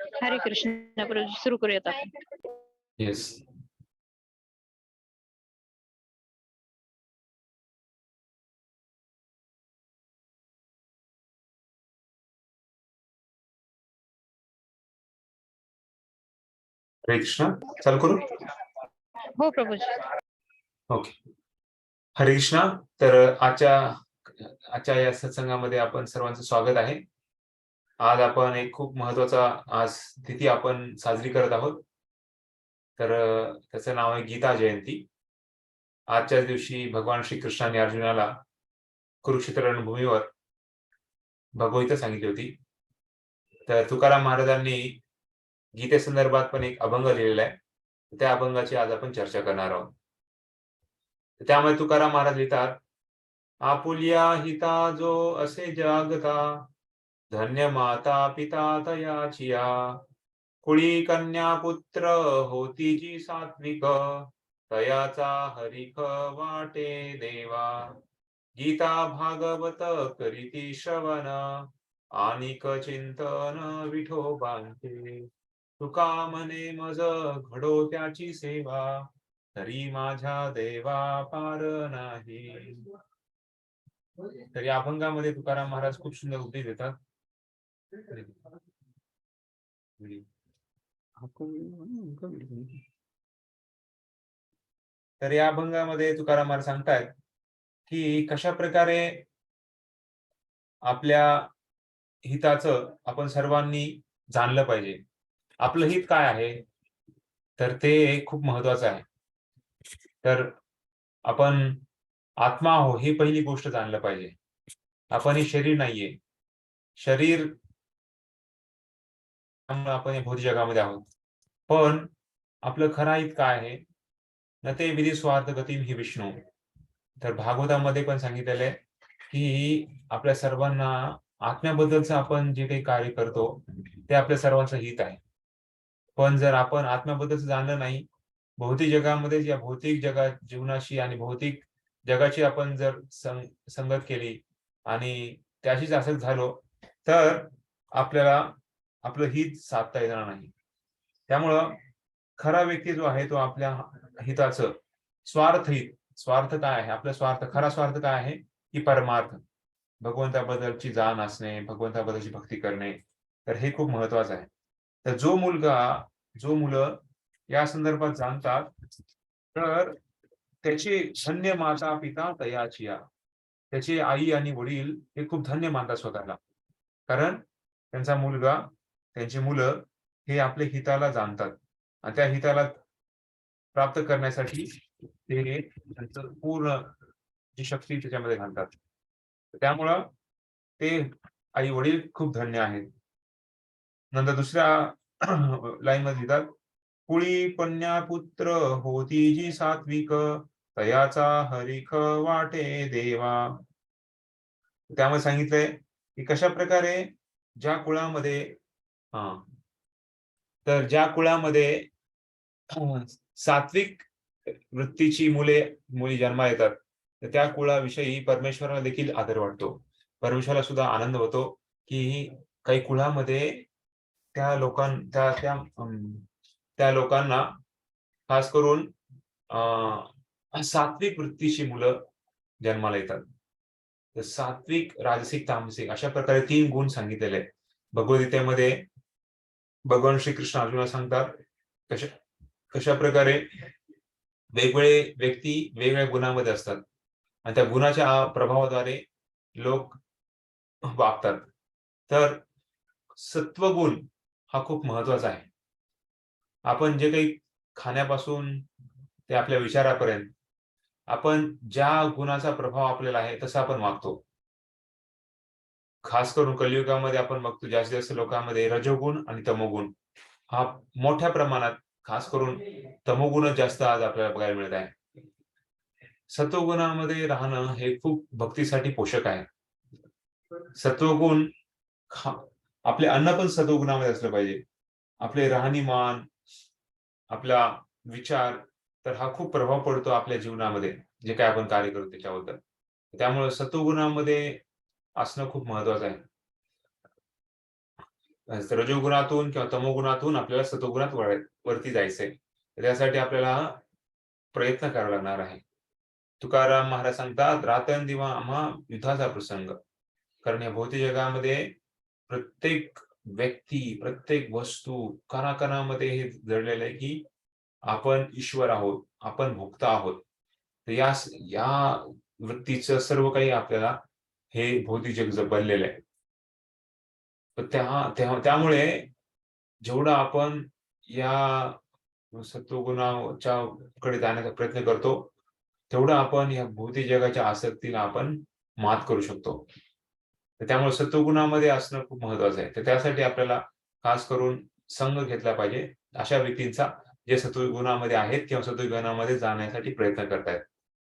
हरे कृष्ण प्रभू सुरू करूयात आपण. येस हरे कृष्ण चालू करू? हो प्रभूजी. ओके हरे कृष्णा तर आजच्या आजच्या या सत्संगामध्ये आपण सर्वांचं स्वागत आहे. आज आपण एक खूप महत्त्वाचा आज तिथी आपण साजरी करत आहोत. तर त्याचं नाव आहे गीता जयंती. आजच्याच दिवशी भगवान श्रीकृष्णाने अर्जुनाला कुरुक्षेत्र रणभूमीवर भगवद्गीता सांगितली होती. तर तुकाराम महाराजांनी गीतेसंदर्भात पण एक अभंग लिहिलेला आहे. त्या अभंगाची आज आपण चर्चा करणार आहोत. त्यामुळे तुकाराम महाराज लिहितात आपुल्या हिता जो असे जागता धन्य माता पिता तयाचिया कुळी कन्या पुत्र होती जी सात्विक। तयाचा हरिख वाटे देवा। गीता भागवत करीती श्रवण। आनिक चिंतन विठोबांचे तुका मने मज घडो त्याची सेवा। तरी माझ्या देवा पार नाही। तर या अभंगामध्ये तुकाराम महाराज खूप सुंदर उपदेश देतात। तर या अभंगामध्ये तुकाराम महाराज सांगतायत की कशा प्रकारे आपल्या हिताचं आपण सर्वांनी जाणलं पाहिजे. आपलं हित काय आहे? तर ते खूप महत्वाचं आहे. तर आपण आत्मा आहो ही पहिली गोष्ट जाणलं पाहिजे. आपण हे शरीर नाहीये. शरीर त्यामुळे आपण या भौतिक जगामध्ये आहोत. पण आपलं खरा हित काय आहे. न ते विधी स्वार्थ गतीम ही विष्णू. तर भागवतामध्ये पण सांगितलेलं आहे की आपल्या सर्वांना आत्म्याबद्दलचं आपण जे काही कार्य करतो ते आपल्या सर्वांचं हित आहे. पण जर आपण आत्म्याबद्दलच जाणलं नाही भौतिक जगामध्ये या भौतिक जगा जीवनाशी आणि भौतिक जगाची आपण जर सं संगत केली आणि त्याशीच असंच झालो तर आपल्याला आपलं हित साधता येणार नाही. त्यामुळं खरा व्यक्ती जो आहे तो आपल्या हिताचं स्वार्थ हित स्वार्थ काय आहे? आपला स्वार्थ खरा स्वार्थ काय आहे? की परमार्थ. भगवंताबद्दलची जाण असणे भगवंताबद्दलची भक्ती करणे तर हे खूप महत्वाचं आहे. तर जो मुलगा जो मुलं या संदर्भात जाणतात तर त्याचे धन्य माता पिता तयाचिया त्याचे आई आणि वडील हे खूप धन्य मानतात स्वतःला. कारण त्यांचा मुलगा त्यांची मुलं हे आपल्या हिताला जाणतात. आणि त्या हिताला प्राप्त करण्यासाठी ते त्यांचं पूर्ण जी शक्ती त्याच्यामध्ये घालतात. त्यामुळं ते आई वडील खूप धन्य आहेत. नंतर दुसऱ्या लाईन मध्ये लिहितात कुळी पन्या पुत्र होती जी सात्विक तयाचा हरिख वाटे देवा. त्यामध्ये सांगितलंय की कशा प्रकारे ज्या कुळामध्ये हा. तर ज्या कुळामध्ये सात्विक वृत्तीची मुले मुली जन्मा येतात तर त्या कुळाविषयी परमेश्वराला देखील आदर वाटतो. परमेश्वराला सुद्धा आनंद होतो की काही कुळामध्ये त्या लोकां त्या त्या अं, त्या लोकांना खास करून अं, सात्विक वृत्तीची मुलं जन्माला येतात. तर सात्विक राजसिक तामसिक अशा प्रकारे तीन गुण सांगितलेले आहेत. भगवद्गीतेमध्ये भगवान श्रीकृष्ण अर्जुना सांगतात कशा कशा प्रकारे वेगवेगळे व्यक्ती वेगवेगळ्या गुणामध्ये असतात. आणि त्या गुणाच्या प्रभावाद्वारे लोक वागतात. तर सत्वगुण हा खूप महत्त्वाचा आहे. आपण जे काही खाण्यापासून ते आपल्या विचारापर्यंत आपण ज्या गुणाचा प्रभाव आपल्याला आहे तसा आपण वागतो. खास करून कलियुगामध्ये आपण बघतो जास्तीत जास्त लोकांमध्ये रजोगुण आणि तमोगुण. हा मोठ्या प्रमाणात खास करून तमोगुणच जास्त आज आपल्याला बघायला मिळत आहे. सत्वगुणामध्ये राहणं हे खूप भक्तीसाठी पोषक आहे. सत्वगुण खा आपले अन्न पण सत्वगुणामध्ये असलं पाहिजे. आपले राहणीमान आपला विचार तर हा खूप प्रभाव पडतो आपल्या जीवनामध्ये जे काय आपण कार्य करतो त्याच्याबद्दल त्यामुळे सत्वगुणामध्ये असणं खूप महत्वाचं आहे. रजोगुणातून किंवा तमोगुणातून आपल्याला सतोगुणात वरती जायचंय. तर त्यासाठी आपल्याला प्रयत्न करावा लागणार आहे. तुकाराम महाराज सांगतात रातन दिवा आम्हा युद्धाचा प्रसंग. कारण या भौतिक जगामध्ये प्रत्येक व्यक्ती प्रत्येक वस्तू कणाकणामध्ये हे जडलेलं आहे की आपण ईश्वर आहोत आपण भोक्ता आहोत. तर या या वृत्तीचं सर्व काही आपल्याला हे भौतिक जग बनलेलं आहे त्या त्यामुळे जेवढं आपण या सत्वगुणाच्या कडे जाण्याचा प्रयत्न करतो तेवढं आपण या भौतिक जगाच्या आसक्तीला आपण मात करू शकतो. तर त्यामुळे सत्वगुणामध्ये असणं खूप महत्वाचं आहे. तर त्यासाठी आपल्याला खास करून संघ घेतला पाहिजे. अशा व्यक्तींचा जे सत्वगुणामध्ये आहेत किंवा सत्वगुणामध्ये जाण्यासाठी प्रयत्न करतायत.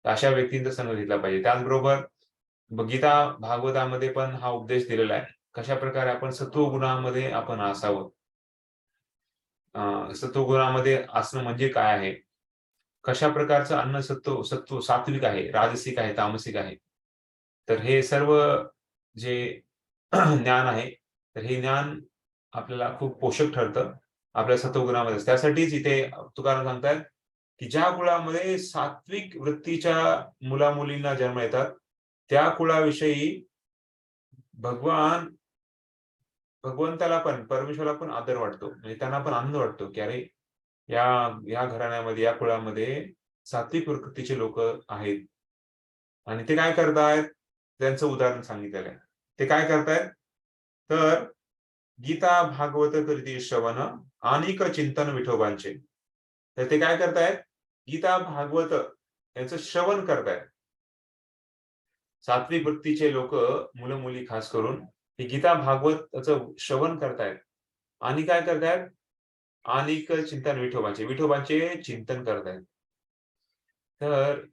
अशा व्यक्तींचा संघ घेतला पाहिजे. त्याचबरोबर गीता भागवतामध्ये पण हा उपदेश दिलेला आहे. कशा प्रकारे आपण सत्वगुणामध्ये आपण असावं? सत्वगुणामध्ये असणं म्हणजे काय आहे? कशा प्रकारचं अन्न सत्व सत्व सात्विक आहे राजसिक आहे तामसिक आहे? तर हे सर्व जे ज्ञान आहे तर हे ज्ञान आपल्याला खूप पोषक ठरतं आपल्या सत्वगुणामध्ये त्यासाठीच इथे तुकाराम सांगतात की ज्या कुळामध्ये सात्विक वृत्तीच्या मुला मुलींना जन्म येतात त्या कुळाविषयी भगवान भगवंताला पण परमेश्वरला पण आदर वाटतो. म्हणजे त्यांना पण आनंद वाटतो की अरे या या घराण्यामध्ये या कुळामध्ये सात्विक प्रकृतीचे लोक आहेत. आणि ते काय करतायत? त्यांचं उदाहरण सांगितलेलं आहे. ते काय करतायत? तर गीता भागवत करीती श्रवण अनेक चिंतन विठोबांचे. तर ते काय करतायत? गीता भागवत यांचं श्रवण करतायत. सात्विक वृत्तीचे लोक मुलं मुली खास करून ही गीता भागवतचं श्रवण करतायत. आणि काय करतायत? आणि चिंतन विठोबांचे विठोबांचे चिंतन करतायत. तर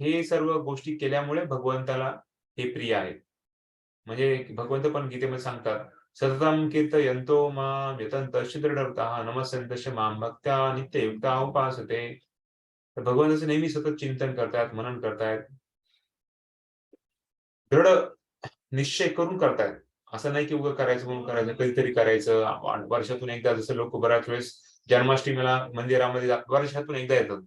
हे सर्व गोष्टी केल्यामुळे भगवंताला हे प्रिय आहे. म्हणजे भगवंत पण गीतेमध्ये सांगतात सततम कीर्तयंतो माम यतंत दृढवता नमस्यंत माम भक्त्या नित्ययुक्ता उपासते तर भगवंताचं नेहमी सतत चिंतन करतायत मनन करतायत. दृढ निश्चय करून करतायत. असं नाही की उगं करायचं म्हणून करायचं कधीतरी करायचं. वर्षातून एकदा जसं लोक बऱ्याच वेळेस जन्माष्टमीला मंदिरामध्ये वर्षातून एकदा येतात.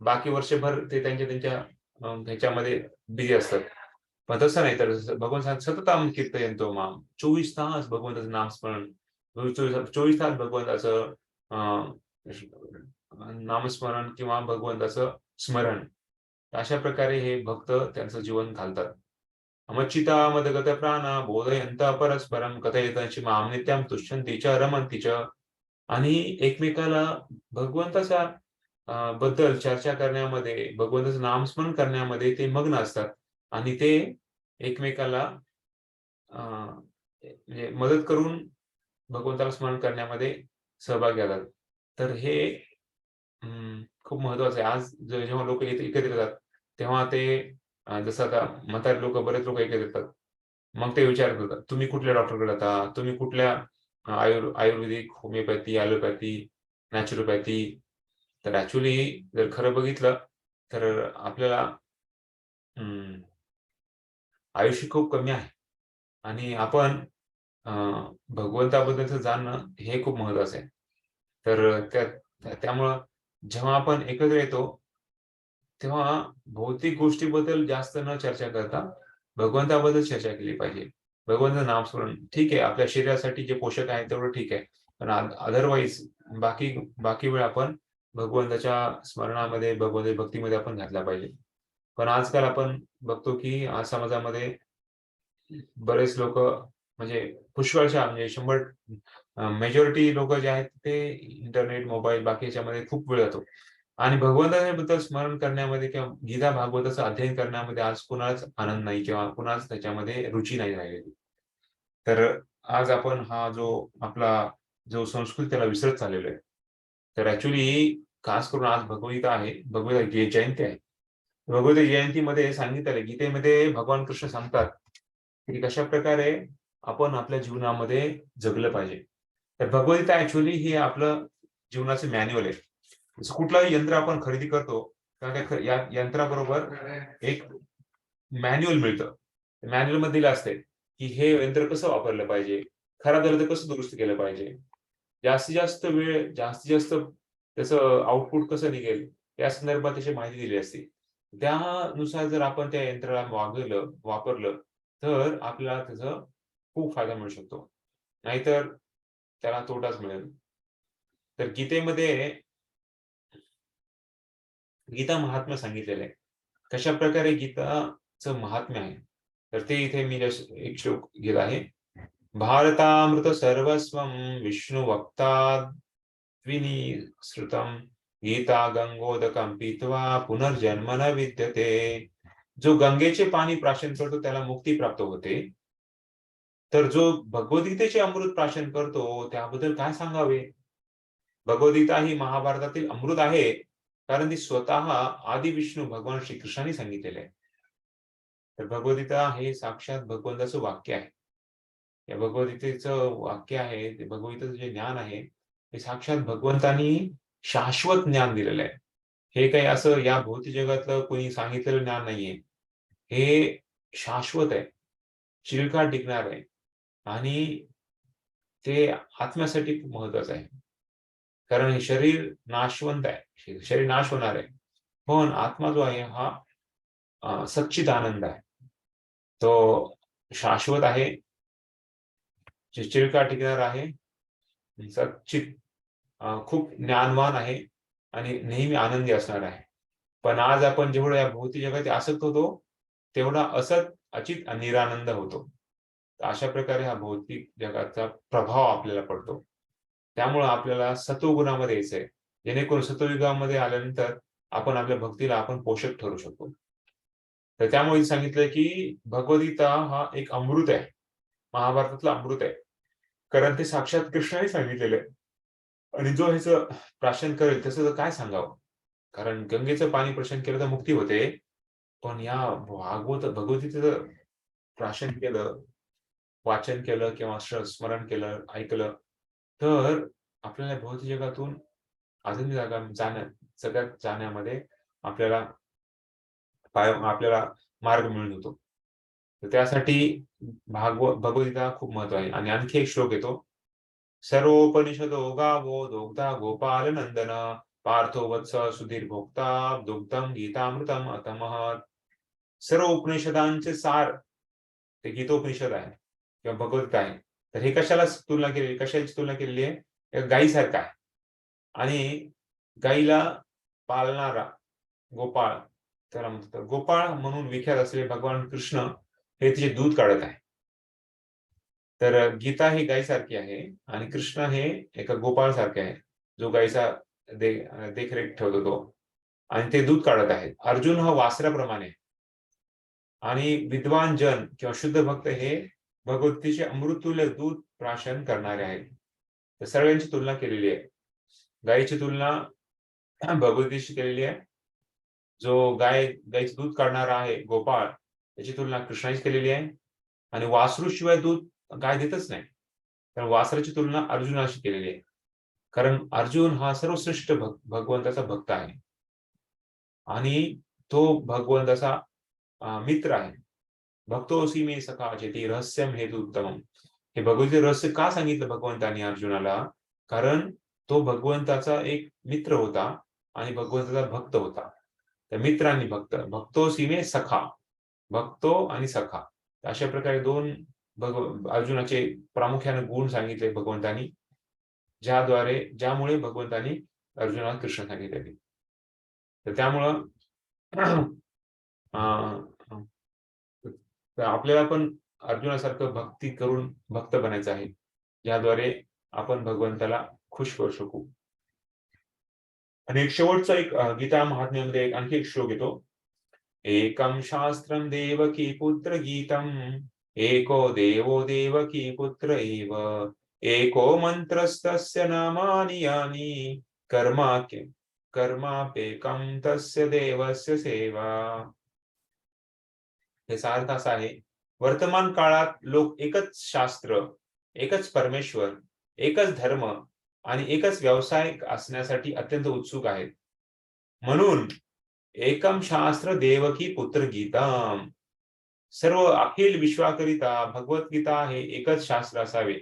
बाकी वर्षभर ते त्यांच्या त्यांच्या ह्याच्यामध्ये बिझी असतात. पण तसं नाही तर भगवंत सतत आम कीर्तयंतो माम. चोवीस तास भगवंताचं नामस्मरण चोवीस चोवीस तास भगवंताचं अं, नामस्मरण किंवा भगवंताचं स्मरण. अशा प्रकारे हे भक्त त्यांचं जीवन घालतात. अमच्चिता मदगत प्राणा बोधयंत परस्परम कथयतंशी माम नित्याम तुष्यंती च रमंती च. आणि एकमेकाला भगवंताच्या बद्दल चर्चा करण्यामध्ये भगवंताचं नामस्मरण करण्यामध्ये ते मग्न असतात. आणि ते एकमेकाला अं, म्हणजे मदत करून भगवंताला स्मरण करण्यामध्ये सहभागी होतात. तर हे खूप महत्वाचं आहे. आज जेव्हा लोक एकत्र येतात तेव्हा ते जसं आता म्हातारे लोक बरेच लोक एकत्र येतात मग ते विचारत होतात तुम्ही कुठल्या डॉक्टरकडे जाता? तुम्ही कुठल्या आयुर् आयुर्वेदिक होमिओपॅथी ॲलोपॅथी नॅचरोपॅथी? तर ऍक्च्युली जर खरं बघितलं तर आपल्याला आयुष्य खूप कमी आहे. आणि आपण भगवंताबद्दलचं जाणणं हे खूप महत्वाचं आहे. तर त्या त्या- त्यामुळं जेव्हा आपण एकत्र येतो तेव्हा भौतिक गोष्टीबद्दल जास्त न चर्चा करता भगवंताबद्दल चर्चा केली पाहिजे. भगवंत नामस्मरण ठीक आहे आपल्या शरीरासाठी जे पोषक आहे तेवढं ठीक आहे. पण अदरवाईज बाकी बाकी वेळ आपण भगवंताच्या स्मरणामध्ये भगवंत भक्तीमध्ये आपण घातला पाहिजे. पण आजकाल आपण बघतो की आज समाजामध्ये बरेच लोक म्हणजे पुष्कळशा म्हणजे शंभर मेजॉरिटी लोक जे आहेत ते इंटरनेट मोबाईल बाकी याच्यामध्ये खूप वेळ जातो. आणि भगवंताबद्दल स्मरण करण्यामध्ये किंवा गीता भागवताचं अध्ययन करण्यामध्ये आज कुणालाच आनंद नाही किंवा कुणाच त्याच्यामध्ये रुची नाही राहिलेली. तर आज आपण हा जो आपला जो संस्कृत त्याला विसरत चाललेलो आहे. तर ऍक्च्युली खास करून आज भगवगीता आहे. भगवद्गीता जयंती आहे. भगवद्गीता जयंतीमध्ये सांगितलेलं गीतेमध्ये भगवान कृष्ण सांगतात की कशा प्रकारे आपण आपल्या जीवनामध्ये जगलं पाहिजे. तर भगवद्गीता ऍक्च्युअली हे आपलं जीवनाचं मॅन्युअल आहे. कुठलंही यंत्र आपण खरेदी करतो कारण या यंत्राबरोबर एक मॅन्युअल मिळतं. मॅन्युअलमध्ये दिलं असते की हे यंत्र कसं वापरलं पाहिजे खराब झालं तर कसं दुरुस्त केलं पाहिजे. जास्तीत जास्त वेळ जास्तीत जास्त त्याचं आउटपुट कसं निघेल या संदर्भात त्याची माहिती दिली असते. त्यानुसार जर आपण त्या यंत्राला वागलं वापरलं तर आपल्याला त्याचं खूप फायदा मिळू शकतो. नाहीतर त्याला तोटाच मिळेल. तर गीतेमध्ये गीता महात्म्य सांगितलेलं आहे. कशा प्रकारे गीताचं महात्म्य आहे? तर ते इथे मी एक श्लोक घेत आहे. भारतामृत सर्वस्वम विष्णू वक्ता श्रुतम गीता गंगोदकम पित्वा पुनर्जन्म न विद्यते. जो गंगेचे पाणी प्राशन करतो त्याला मुक्ती प्राप्त होते. तर जो भगवद्गीतेचे अमृत प्राशन करतो त्याबद्दल काय सांगावे? भगवद्गीता ही महाभारतातील अमृत आहे कारण ती स्वतः आदि विष्णू भगवान श्रीकृष्णाने सांगितलेले आहे. तर भगवद्गीता हे साक्षात भगवंताचं वाक्य आहे. या भगवद्गीतेचं वाक्य आहे ते भगवद्गीतेचं जे ज्ञान आहे ते साक्षात भगवंतानी शाश्वत ज्ञान दिलेलं आहे. हे काही असं या भौतिक जगातलं कोणी सांगितलेलं ज्ञान नाहीये. हे शाश्वत आहे. चिरकाळ टिकणार आहे. आणि ते आत्म्यासाठी खूप महत्वाचं आहे. कारण हे शरीर नाशवंत आहे. शरीर नाश होणार आहे. पण आत्मा जो आहे हा सच्चित आनंद आहे. तो शाश्वत आहे. जे चिरकाळ टिकणार आहे. सच्चित खूप ज्ञानवान आहे. आणि नेहमी आनंदी असणार आहे. पण आज आपण जेवढं या भौतिक जगात आसक्त होतो तेवढा असत अचित निरानंद होतो. तर अशा प्रकारे हा भौतिक जगाचा प्रभाव आपल्याला पडतो. त्यामुळं आपल्याला सत्वगुणामध्ये यायचंय. जेणेकरून सत्वयुगामध्ये आल्यानंतर आपण आपल्या भक्तीला आपण पोषक ठरू शकतो. तर त्यामुळे सांगितलंय की भगवद्गीता हा एक अमृत आहे. महाभारतातला अमृत आहे. कारण ते साक्षात कृष्णाने सांगितलेलं आहे. आणि जो ह्याचं प्राशन करेल त्याचं तर काय सांगावं? कारण गंगेचं पाणी प्रशन केलं तर मुक्ती होते. पण या भागवत भगवद्गीतेचं प्राशन केलं वाचन केलं किंवा श- स्मरण केलं ऐकलं तर आपल्याला भौतिक जगातून अजून जागा जाण्या सगळ्यात जाण्यामध्ये आपल्याला पाय आपल्याला मार्ग मिळून होतो तर त्यासाठी भागव भगवद्गीता खूप महत्त्व आहे. आणि आणखी एक श्लोक येतो. सर्वोपनिषदो गावो दोग्धा गोपाल नंदन पार्थो वत्स सुधीर भोक्ता दुग्धम गीतामृतम अतमहत सर्व उपनिषदांचे सार ते गीतोपनिषद आहे. किंवा भगवत आहे तर हे कशाला तुलना केलेली? कशाची तुलना केलेली आहे? एक आहे. आणि गाईला पालणारा गोपाळ त्याला म्हणतात गोपाळ म्हणून विख्यात असलेले भगवान कृष्ण हे तिचे दूध काढत आहे. तर गीता ही गायीसारखी आहे आणि कृष्ण हे एका गोपाळ सारखे आहे जो गायीचा दे देखरेख ठेवतो तो. आणि ते दूध काढत आहेत. अर्जुन हा वासराप्रमाणे आणि विद्वान जन किंवा शुद्ध भक्त हे भगवतीचे अमृतुल्य दूध प्राशन करणारे आहेत. तर सगळ्यांची तुलना केलेली आहे. गायीची तुलना भगवतीशी केलेली आहे. जो गाय गायीचं दूध काढणारा आहे गोपाळ त्याची तुलना कृष्णाची केलेली आहे. आणि वासरू शिवाय दूध गाय देतच नाही. कारण वासराची तुलना अर्जुनाशी केलेली आहे. कारण अर्जुन हा सर्वश्रेष्ठ भग भगवंताचा भक्त आहे. आणि तो भगवंताचा मित्र आहे. भक्तोसी मे सखा ते रहस्यम हेतु उत्तम हे भगवती रहस्य का सांगितलं भगवंतानी अर्जुनाला? कारण तो भगवंताचा एक मित्र होता आणि भगवंताचा भक्त होता. तर मित्र आणि भक्त भक्तो सीमे सखा भक्तो आणि सखा. अशा प्रकारे दोन भगव अर्जुनाचे प्रामुख्याने गुण सांगितले भगवंतानी ज्याद्वारे ज्यामुळे भगवंतानी अर्जुनाला कृष्ण सांगितले. तर त्यामुळं अं, तर आपल्याला पण अर्जुनासारखं भक्ती करून भक्त बनायचं आहे. ज्याद्वारे आपण भगवंताला खुश करू शकू. आणि एक शेवटचा एक गीता महात्म्यामध्ये एक आणखी एक श्लोक येतो. एकम शास्त्रम देवकी पुत्र गीतम एको देवो देवकी पुत्र एव एको मंत्रस्तस्य नामानि यानि कर्मा कर्मापेकम तस्य देवस्य सेवा। हे अर्थ असा आहे वर्तमान काळात लोक एकच शास्त्र एकच परमेश्वर एकच धर्म आणि एकच व्यवसाय असण्यासाठी अत्यंत उत्सुक आहेत. म्हणून एकम शास्त्र देवकी पुत्र गीतम. सर्व अखिल विश्वाकरिता भगवद्गीता हे एकच शास्त्र असावे.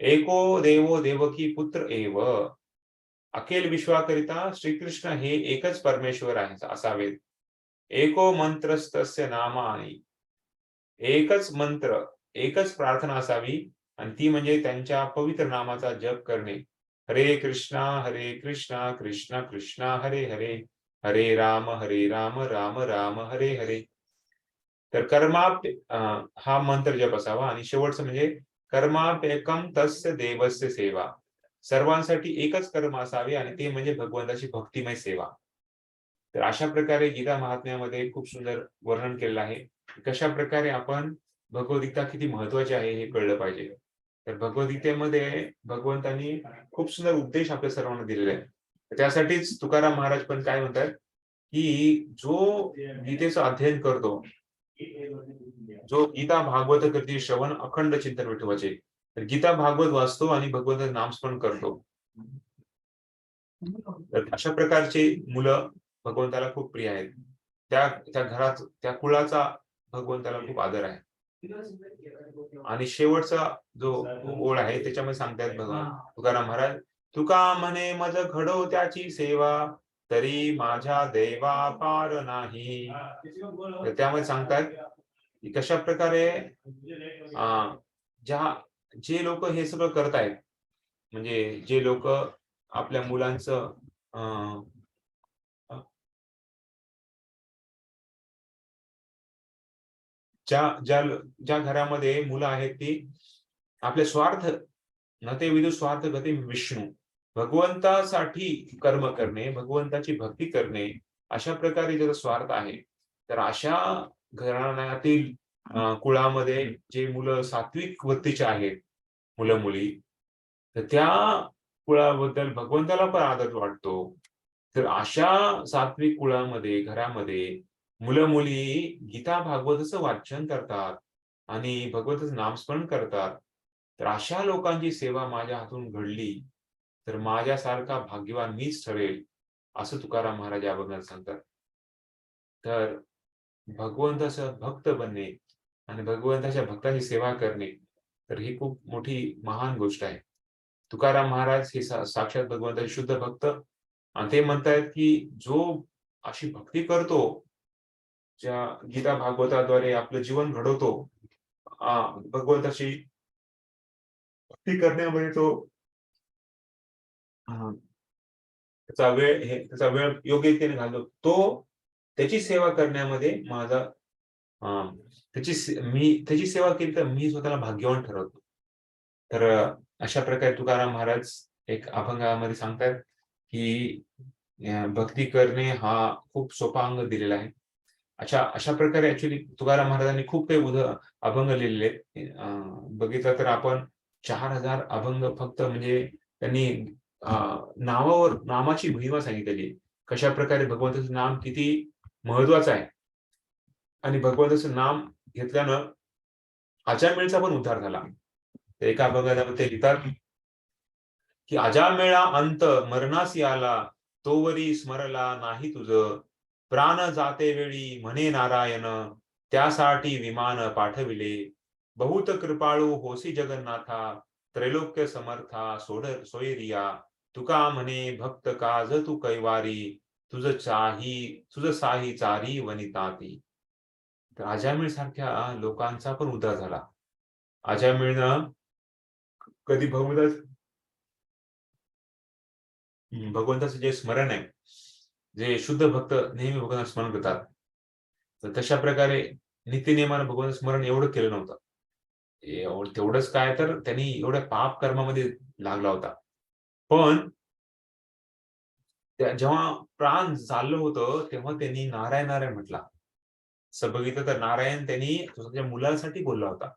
एको देवो देवकी पुत्र एव. अखिल विश्वाकरिता श्रीकृष्ण हे एकच परमेश्वर आहे असावेत. एको मंत्रस्तस्य नामानी. एकच मंत्र एकच प्रार्थना असावी आणि ती म्हणजे त्यांच्या पवित्र नामाचा जप करणे. हरे कृष्णा हरे कृष्णा कृष्णा कृष्णा हरे हरे. हरे राम हरे राम राम राम हरे हरे. तर कर्माप हा मंत्र जप असावा आणि शेवटचं म्हणजे कर्मापेकम तस्य देवस्य सेवा. सर्वांसाठी एकच कर्म असावे आणि ते म्हणजे भगवंताची भक्तिमय सेवा. तर अशा प्रकारे गीता महात्म्यामध्ये खूप सुंदर वर्णन केलेलं आहे. कशा प्रकारे आपण भगवद्गीता किती महत्वाची आहे हे कळलं पाहिजे. तर भगवद्गीतेमध्ये भगवंतांनी खूप सुंदर उद्देश आपल्या सर्वांना दिलेला आहे त्यासाठीच तुकाराम महाराज पण काय म्हणतात की जो गीतेचं अध्ययन करतो जो गीता भागवत करते श्रवण अखंड चिंतन विठवाचे तर गीता भागवत वाचतो आणि भगवंताचं नामस्मरण करतो. तर अशा प्रकारचे मुलं भगवंताला खूप प्रिय आहेत. त्या त्या घरात त्या कुळाचा भगवंताला खूप आदर आहे. आणि शेवटचा जो ओळ आहे त्याच्यामध्ये सांगतायत भगवान तुकाराम महाराज तुका म्हणे मज घडो त्याची सेवा तरी माझ्या देवा पार नाही. तर त्यामध्ये सांगतात की कशा प्रकारे ज्या जे लोक हे सगळं करतायत म्हणजे जे लोक आपल्या मुलांचं ज्या ज्या ज्या घरामध्ये मुलं आहेत ती आपले स्वार्थ न ते विदु स्वार्थ गते विष्णू. भगवंतासाठी कर्म करणे भगवंताची भक्ती करणे अशा प्रकारे जर स्वार्थ आहे तर अशा घराण्यातील कुळामध्ये जे मुलं सात्विक वृत्तीचे आहेत मुलं मुली तर त्या कुळाबद्दल भगवंताला पण आदर वाटतो. तर अशा सात्विक कुळामध्ये घरामध्ये मुलं मुली गीता भागवताचं वाचन करतात आणि भगवताचं नामस्मरण करतात. तर अशा लोकांची सेवा माझ्या हातून घडली तर माझ्यासारखा भाग्यवान मीच ठरेल असं तुकाराम महाराज याबद्दल सांगतात. तर भगवंताचं भक्त बनणे आणि भगवंताच्या भक्ताची सेवा करणे तर ही खूप मोठी महान गोष्ट आहे. तुकाराम महाराज हे साक्षात भगवंताचे शुद्ध भक्त आणि ते म्हणतायत की जो अशी भक्ती करतो ज्या गीता भागवताद्वारे आपलं जीवन घडवतो भगवंताशी भगवंताची भक्ती करण्यामध्ये तो त्याचा वेळ हे त्याचा वेळ योग्य रीतीने घालतो. तो त्याची सेवा करण्यामध्ये माझा त्याची मी त्याची सेवा केली तर मी स्वतःला भाग्यवान ठरवतो. तर अशा प्रकारे तुकाराम महाराज एक अभंगामध्ये सांगतात की भक्ती करणे हा खूप सोपा अंग दिलेला आहे. अशा अशा प्रकारे ऍक्च्युली तुकाराम महाराजांनी खूप काही उद अभंग लिहिलेले. अं, बघितलं तर आपण चार हजार अभंग फक्त म्हणजे त्यांनी नावावर नामाची महिमा सांगितलेली कशा प्रकारे भगवंताचं नाम किती महत्वाचं आहे. आणि भगवंताचं नाम घेतल्यानं अजामेळचा पण उद्धार झाला. तर एका अभंगामध्ये ते लिहितात की अजामेळा अंत मरणासी आला तोवरी स्मरला नाही तुझं प्राण जाते वेळी म्हणे नारायण त्यासाठी विमान पाठविले. बहुत कृपाळू होसी जगन्नाथा त्रैलोक्य समर्था सोड सोयरिया. तुका म्हणे भक्त काज तू कैवारी तुझ चाही तुझ साही चारी वनिताती. तर अजामिळ सारख्या लोकांचा पण उद्धार झाला. अजामिळनं कधी भगवंत भगवंताचं जे स्मरण आहे जे शुद्ध भक्त नेहमी भगवंताचं स्मरण करतात. तर तशा प्रकारे नित्यनियमानं भगवंत स्मरण एवढं केलं नव्हतं. तेवढंच काय तर त्यांनी एवढ्या पाप कर्मामध्ये लागला होता. पण त्या- जेव्हा प्राण चाललं होतं तेव्हा त्यांनी नारायण नारायण म्हटला. असं बघितलं तर नारायण त्यांनी स्वतःच्या मुलासाठी बोलला होता.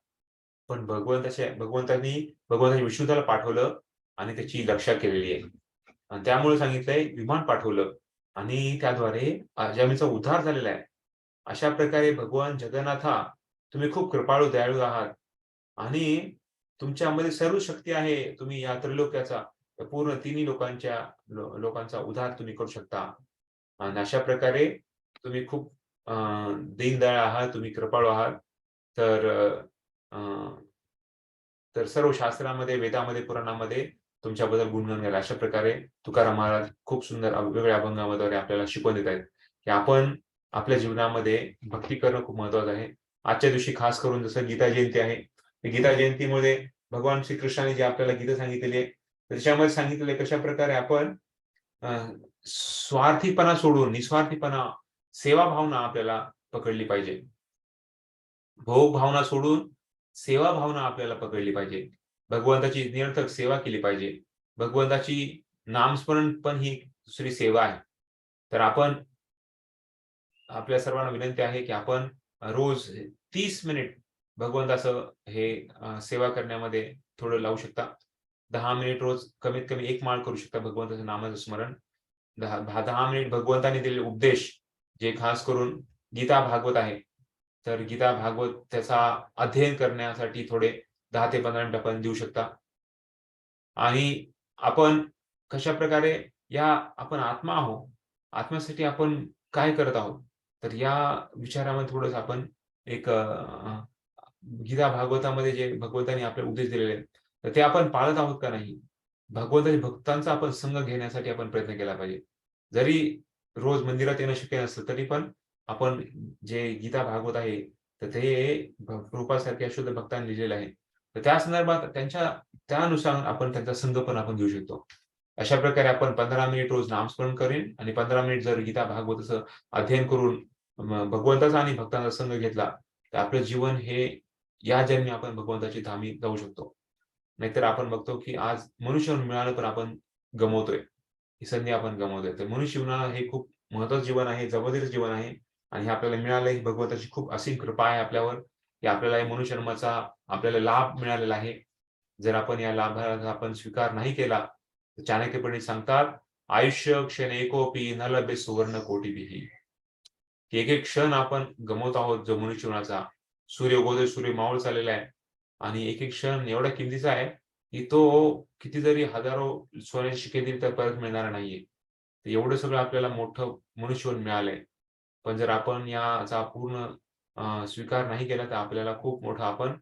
पण भगवंताच्या भगवंतांनी भगवंताच्या विष्णुताला पाठवलं आणि त्याची रक्षा केलेली आहे. आणि त्यामुळे सांगितलंय विमान पाठवलं. आणि त्याद्वारे अजामीचा उद्धार झालेला आहे अशा प्रकारे भगवान जगन्नाथा तुम्ही खूप कृपाळू दयाळू आहात. आणि तुमच्यामध्ये सर्व शक्ती आहे तुम्ही या त्रिलोक्याचा पूर्ण तिन्ही लोकांच्या लो- लोकांचा उद्धार तुम्ही करू शकता. आणि अशा प्रकारे तुम्ही खूप अं, दीनदयाळ आहात तुम्ही कृपाळू आहात. तर अं, तर सर्व शास्त्रामध्ये वेदामध्ये पुराणामध्ये तुमच्याबद्दल गुणगान गायला. अशा प्रकारे तुकाराम महाराज खूप सुंदर वेगवेगळ्या अभंगामध्ये आपल्याला शिकवून देत आहेत. की आपण आपल्या जीवनामध्ये भक्ती करणं खूप महत्वाचं आहे. आजच्या दिवशी खास करून जसं गीता जयंती आहे. गीता जयंतीमुळे भगवान श्रीकृष्णाने जे आपल्याला गीता सांगितलेली आहे त्याच्यामध्ये सांगितलेले कशा प्रकारे आपण स्वार्थीपणा सोडून निस्वार्थीपणा सेवा भावना आपल्याला पकडली पाहिजे. भोग भावना सोडून सेवा भावना आपल्याला पकडली पाहिजे. भगवंताची निरर्थक सेवा केली पाहिजे. भगवंताची नामस्मरण पण ही दुसरी सेवा आहे. तर आपण आपल्या सर्वांना विनंती आहे की आपण रोज तीस मिनिट भगवंताचं हे सेवा करण्यामध्ये थोडं लावू शकता. दहा मिनिट रोज कमीत कमी एक माळ करू शकता भगवंताचं नामाचं स्मरण. दहा दहा दहा मिनिट भगवंताने दिलेले उपदेश जे खास करून गीता भागवत आहे. तर गीता भागवत त्याचा अध्ययन करण्यासाठी थोडे दहा ते पंधरा मिनिटापर्यंत देऊ शकता. आणि आपण कशा प्रकारे या आपण आत्मा आहोत आत्म्यासाठी आपण काय करत आहोत? तर या विचारामध्ये थोडंसं आपण एक गीता भागवतामध्ये जे भगवंतांनी आपले उपदेश दिलेले आहेत तर ते आपण पाळत आहोत का नाही? भगवंताच्या भक्तांचा आपण संघ घेण्यासाठी आपण प्रयत्न केला पाहिजे. जरी रोज मंदिरात येणं शक्य नसतं तरी पण आपण जे गीता भागवत आहे तर ते रूपासारख्या शुद्ध भक्तांनी लिहिलेलं आहे. तर त्या संदर्भात त्यांच्या त्यानुसार आपण त्यांचा संघ पण आपण घेऊ शकतो. अशा प्रकारे आपण पंधरा मिनिट रोज नामस्मरण करेन आणि पंधरा मिनिट जर गीता भागवताचं अध्ययन करून भगवंताचा आणि भक्तांचा संघ घेतला तर आपलं जीवन हे या जन्मी आपण भगवंताची धामी जाऊ शकतो. नाहीतर आपण बघतो की आज मनुष्य मिळालं पण आपण गमवतोय. ही संधी आपण गमवतोय. तर मनुष्य जीवनाला हे खूप महत्वाचं जीवन आहे जबरदस्त जीवन आहे आणि हे आपल्याला मिळालं ही भगवंताची खूप असीम कृपा आहे आपल्यावर. की आपल्याला या मनुष्य जन्माचा आपल्याला लाभ मिळालेला आहे. जर आपण या लाभाचा आपण स्वीकार नाही केला तर चाणक्यपणे सांगतात आयुष्य क्षण एकोपी न लभे सुवर्ण कोटीही की एक एक क्षण आपण गमवत आहोत जो मनुष्य जीवनाचा सूर्य उगोदय सूर्य मावळ चाललेला आहे. आणि एक एक क्षण एवढा किमतीचा आहे की तो किती जरी हजारो सोन्याची शिके तर परत मिळणार नाहीये. एवढं सगळं आपल्याला मोठं मनुष्यवन मिळालंय. पण जर आपण याचा पूर्ण स्वीकार नाही केला तर आपल्याला खूप मोठा आपण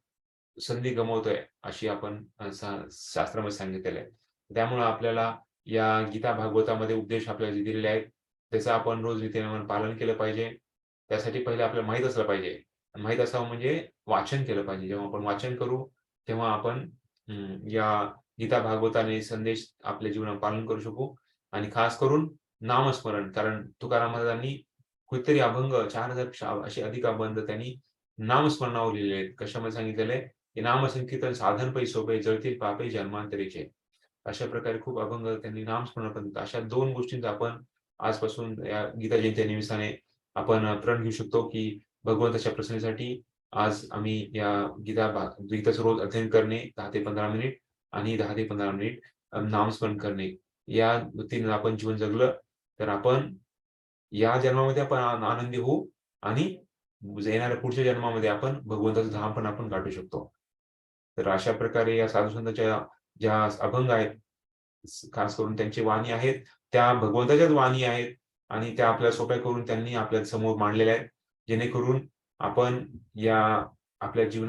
संधी गमवतोय अशी आपण शास्त्रामध्ये सांगितलेलं आहे. त्यामुळे आपल्याला या गीता भागवतामध्ये उपदेश आपल्याला जे दिलेले आहेत त्याचं आपण रोज नित्यनेमानं पालन केलं पाहिजे. त्यासाठी पहिले आपल्याला माहीत असलं पाहिजे. माहीत असावं म्हणजे वाचन केलं पाहिजे. जेव्हा आपण वाचन करू तेव्हा आपण या गीता भागवताने संदेश आपल्या जीवनात पालन करू शकू. आणि खास करून नामस्मरण कारण तुकाराम महाराजांनी कुठेतरी अभंग चार हजार असे अधिक अभंग त्यांनी नामस्मरणावर लिहिलेले आहेत. कशामध्ये सांगितलेले? की नामसंकीर्तन साधन पै सोपे जळतील पापे जन्मांतरीचे. अशा प्रकारे खूप अभंग त्यांनी नामस्मरण पण अशा दोन गोष्टींचा आपण आजपासून या गीता जयंती निमित्ताने आपण प्रण घेऊ शकतो की भगवंताच्या प्रसन्नीसाठी आज आम्ही या गीता गीताचं रोज अध्ययन करणे दहा ते पंधरा मिनिट आणि दहा ते पंधरा मिनिट नामस्मरण करणे. या वृत्तीने आपण जीवन जगलं तर आपण या जन्मामध्ये आपण आनंदी होऊ आणि येणाऱ्या पुढच्या जन्मामध्ये आपण भगवंताचं धाम पण आपण गाठू शकतो. तर अशा प्रकारे या साधू ज्या अभंग आहेत खास करून त्यांची वाणी आहेत त्या भगवंताच्याच वाणी आहेत आणि त्या आपल्या सोप्या करून त्यांनी आपल्यासमोर मांडलेल्या आहेत. जेणेकरून आपण या आपल्या जीवनात